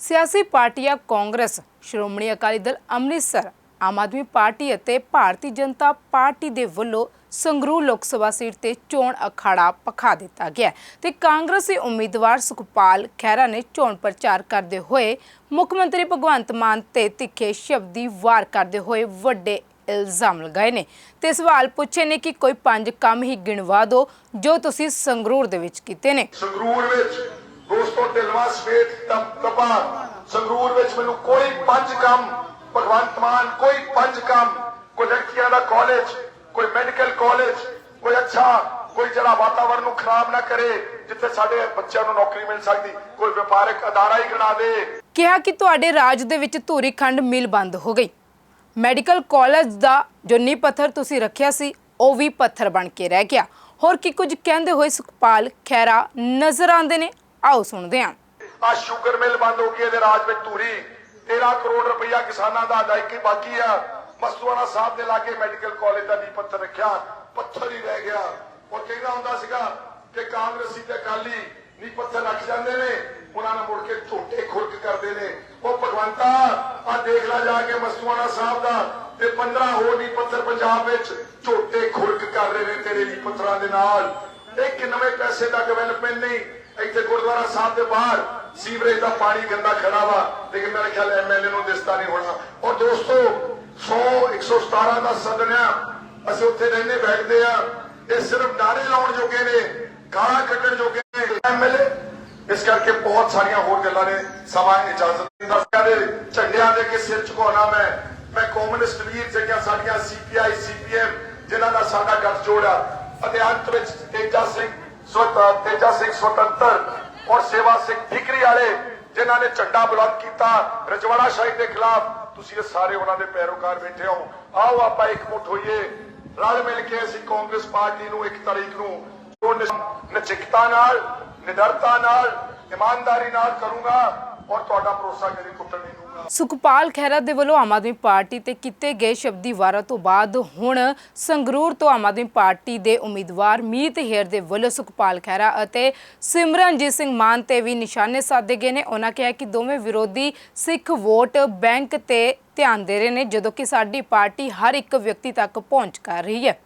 ਸਿਆਸੀ ਪਾਰਟੀਆਂ ਕਾਂਗਰਸ, ਸ਼੍ਰੋਮਣੀ ਅਕਾਲੀ ਦਲ ਅੰਮ੍ਰਿਤਸਰ, ਆਮ ਆਦਮੀ ਪਾਰਟੀ ਅਤੇ ਭਾਰਤੀ ਜਨਤਾ ਪਾਰਟੀ ਦੇ ਵੱਲੋਂ ਸੰਗਰੂਰ ਲੋਕ ਸਭਾ ਸੀਟ ਤੇ ਚੋਣ ਅਖਾੜਾ ਪਖਾ ਦਿੱਤਾ ਗਿਆ ਹੈ ਤੇ ਕਾਂਗਰਸੀ ਉਮੀਦਵਾਰ ਸੁਖਪਾਲ ਖਹਿਰਾ ਨੇ ਚੋਣ ਪ੍ਰਚਾਰ ਕਰਦੇ ਹੋਏ ਮੁੱਖ ਮੰਤਰੀ ਭਗਵੰਤ ਮਾਨ ਤੇ ਤਿੱਖੇ ਸ਼ਬਦੀ ਵਾਰ ਕਰਦੇ ਹੋਏ ਵੱਡੇ ਇਲਜ਼ਾਮ ਲਗਾਏ ਨੇ ਤੇ ਸਵਾਲ ਪੁੱਛੇ ਨੇ ਕਿ ਕੋਈ ਪੰਜ ਕੰਮ ਹੀ ਗਿਣਵਾ ਦਿਓ ਜੋ ਤੁਸੀਂ ਸੰਗਰੂਰ ਦੇ ਵਿੱਚ ਕੀਤੇ ਨੇ। ਸੰਗਰੂਰ ਵਿੱਚ ਦੋਸਤੋ ਢਿਲਵਾ ਸਵੇਤ ਤਬਾ ਸੰਗਰੂਰ ਵਿੱਚ ਮੈਨੂੰ ਕੋਈ ਪੰਜ ਕੰਮ, ਭਗਵੰਤ ਮਾਨ, ਕੋਈ ਪੰਜ ਕੰਮ, ਕੋਈ ਲੜਕੀਆਂ ਦਾ ਕਾਲਜ ਕੋਈ ਮੈਡੀਕਲ ਕਾਲਜ ਕੋਈ ਅੱਛਾ, ਕੋਈ ਜਿਹੜਾ ਵਾਤਾਵਰਣ ਨੂੰ ਖਰਾਬ ਨਾ ਕਰੇ, ਜਿੱਥੇ ਸਾਡੇ ਬੱਚਿਆਂ ਨੂੰ ਨੌਕਰੀ ਮਿਲ ਸਕਦੀ, ਕੋਈ ਵਪਾਰਕ ਅਦਾਰਾ ਹੀ ਗਣਾ ਦੇ। ਕਿਹਾ ਕਿ ਤੁਹਾਡੇ ਰਾਜ ਦੇ ਵਿੱਚ ਧੂਰੀ ਮਿਲ ਬੰਦ ਹੋ ਗਈ। ਮੈਡੀਕਲ ਕਾਲਜ ਦਾ ਜੋ ਨੀਂਹ ਪੱਥਰ ਤੁਸੀਂ ਰੱਖਿਆ ਸੀ, ਉਹ ਵੀ ਪੱਥਰ ਬਣ ਕੇ ਰਹਿ ਗਿਆ। ਹੋਰ ਕੀ ਕੁਝ ਕਹਿੰਦੇ ਹੋਏ ਸੁਖਪਾਲ ਖਹਿਰਾ ਨਜ਼ਰ ਆਉਂਦੇ ਨੇ? ਆਓ ਸੁਣਦੇ ਹਾਂ। ਆ ਸ਼ੂਗਰ ਮਿਲ ਬੰਦ ਹੋ ਗਈ ਇਹਦੇ ਰਾਜ ਵਿੱਚ ਧੂਰੀ। 13 ਕਰੋੜ ਰੁਪਈਆ ਕਿਸਾਨਾਂ ਦਾ ਅਦਾਇਕੀ ਬਾਕੀ ਆ। ਮਸਤੂਆਣਾ ਸਾਹਿਬ ਦੇ ਲਾਗੇ ਮੈਡੀਕਲ ਕਾਲਜ ਦਾ ਨੀਂਹ ਪੱਥਰ ਰੱਖਿਆ। ਪੱਥਰ ਹੀ ਰਹਿ ਗਿਆ। ਉਹ ਕਹਿੰਦਾ ਹੁੰਦਾ ਸੀਗਾ ਕਿ ਕਾਂਗਰਸੀ ਤੇ ਅਕਾਲੀ ਨੀਂਹ ਪੱਥਰ ਰੱਖ ਜਾਂਦੇ ਨੇ। ਉਹਨਾਂ ਨੇ ਮੁੜ ਕੇ ਝੋਟੇ ਖੁਰਕ ਕਰਦੇ ਨੇ। ਉਹ ਭਗਵੰਤਾ ਆ ਦੇਖ ਲੈ ਜਾ ਕੇ ਮਸਤੂਆਣਾ ਸਾਹਿਬ ਦਾ। ਤੇ 15 ਹੋਰ ਨੀਂਹ ਪੱਥਰ ਪੰਜਾਬ ਵਿੱਚ ਝੋਟੇ ਖੁਰਕ ਕਰ ਰਹੇ ਨੇ ਤੇਰੇ ਨੀਂਹ ਪੱਥਰਾਂ ਦੇ ਨਾਲ। ਇਹ ਨਵੇਂ ਪੈਸੇ ਦਾ ਡਿਵੈਲਪਮੈਂਟ ਨਹੀਂ। ਇੱਥੇ ਗੁਰਦੁਆਰਾ ਸਾਹਿਬ ਦੇ ਬਾਹਰ ਸੀਵਰੇਜ ਦਾ ਪਾਣੀ ਗੰਦਾ ਖੜਾ ਵਾ, ਲੇਕਿਨ ਮੇਰੇ ਖਿਆਲ ਐਮਐਲਏ ਨੂੰ ਦਿਸਦਾ ਨਹੀਂ ਹੋਣਾ। ਔਰ ਦੋਸਤੋ 100 117 ਦਾ ਸਦਨਿਆ ਅਸੀਂ ਉੱਥੇ ਰਹਿੰਦੇ ਬੈਠਦੇ ਆ। ਇਹ ਸਿਰਫ ਨਾਰੇ ਲਾਉਣ ਜੋਗੇ ਨੇ, ਗਾਲਾਂ ਕੱਢਣ ਜੋਗੇ ਨੇ। ਐਮਐਲਏ ਇਸ ਕਰਕੇ ਬਹੁਤ ਸਾਰੀਆਂ ਹੋਰ ਗੱਲਾਂ ਨੇ, ਸਮਾਂ ਇਜਾਜ਼ਤ ਦੱਸਿਆ ਦੇ ਝੰਡਿਆਂ ਦੇ ਕੇ ਸਿਰ ਝੁਕਾਉਣਾ ਮੈਂ ਮੈਂ ਕਮਿਊਨਿਸਟ ਵੀਰ ਜਿਹੜੀਆਂ ਸਾਡੀਆਂ ਸੀਪੀਆਈ ਸੀਪੀਐਮ ਜਿਨ੍ਹਾਂ ਦਾ ਸਾਡਾ ਗੱਠਜੋੜ ਆ ਅਤੇ ਅੰਤ ਵਿੱਚ ਤੇਜਾ ਸਿੰਘ ਤੇਜਾ ਸਿੰਘ ਸੁਤੰਤਰ ਔਰ ਸੇਵਾ ਸਿੰਘ ਠੀਕਰੀ ਵਾਲੇ, ਜਿਨ੍ਹਾਂ ਨੇ ਝੰਡਾ ਬੁਲੰਦ ਕੀਤਾ ਰਜਵਾੜਾ ਸ਼ਾਹੀ ਦੇ ਖਿਲਾਫ। ਤੁਸੀਂ ਇਹ ਸਾਰੇ ਉਹਨਾਂ ਦੇ ਪੈਰੋਕਾਰ ਬੈਠੇ ਹੋ। ਆਓ ਆਪਾਂ ਇੱਕ ਮੁੱਠ ਹੋਈਏ। ਰਲ ਮਿਲ ਕੇ ਅਸੀਂ ਕਾਂਗਰਸ ਪਾਰਟੀ ਨੂੰ ਇੱਕ ਤਾਰੀਖ ਨੂੰ ਨਚਿਕਤਾ ਨਾਲ, ਨਿਡਰਤਾ ਨਾਲ, ਇਮਾਨਦਾਰੀ ਨਾਲ ਕਰੂੰਗਾ। ਔਰ ਤੁਹਾਡਾ ਭਰੋਸਾ ਕਦੇ ਟੁੱਟਣ ਨਹੀਂ ਦੂੰਗਾ ਸੁਖਪਾਲ ਖਹਿਰਾ ਦੇ ਵੱਲੋਂ ਆਮ ਆਦਮੀ ਪਾਰਟੀ ਤੇ ਕੀਤੇ ਗਏ ਸ਼ਬਦੀ ਵਾਰਾਂ ਤੋਂ ਬਾਅਦ ਹੁਣ ਸੰਗਰੂਰ ਤੋਂ ਆਮ ਆਦਮੀ ਪਾਰਟੀ ਦੇ ਉਮੀਦਵਾਰ ਮੀਤ ਹੇਰ ਦੇ ਵੱਲੋਂ ਸੁਖਪਾਲ ਖਹਿਰਾ ਅਤੇ ਸਿਮਰਨਜੀਤ ਸਿੰਘ ਮਾਨ ਤੇ ਵੀ ਨਿਸ਼ਾਨੇ ਸਾਧੇ ਗਏ ਨੇ। ਉਹਨਾਂ ਕਿਹਾ ਕਿ ਦੋਵੇਂ ਵਿਰੋਧੀ ਸਿੱਖ ਵੋਟ ਬੈਂਕ ਤੇ ਧਿਆਨ ਦੇ ਰਹੇ ਨੇ, ਜਦੋਂ ਕਿ ਸਾਡੀ ਪਾਰਟੀ ਹਰ ਇੱਕ ਵਿਅਕਤੀ ਤੱਕ ਪਹੁੰਚ ਕਰ ਰਹੀ ਹੈ।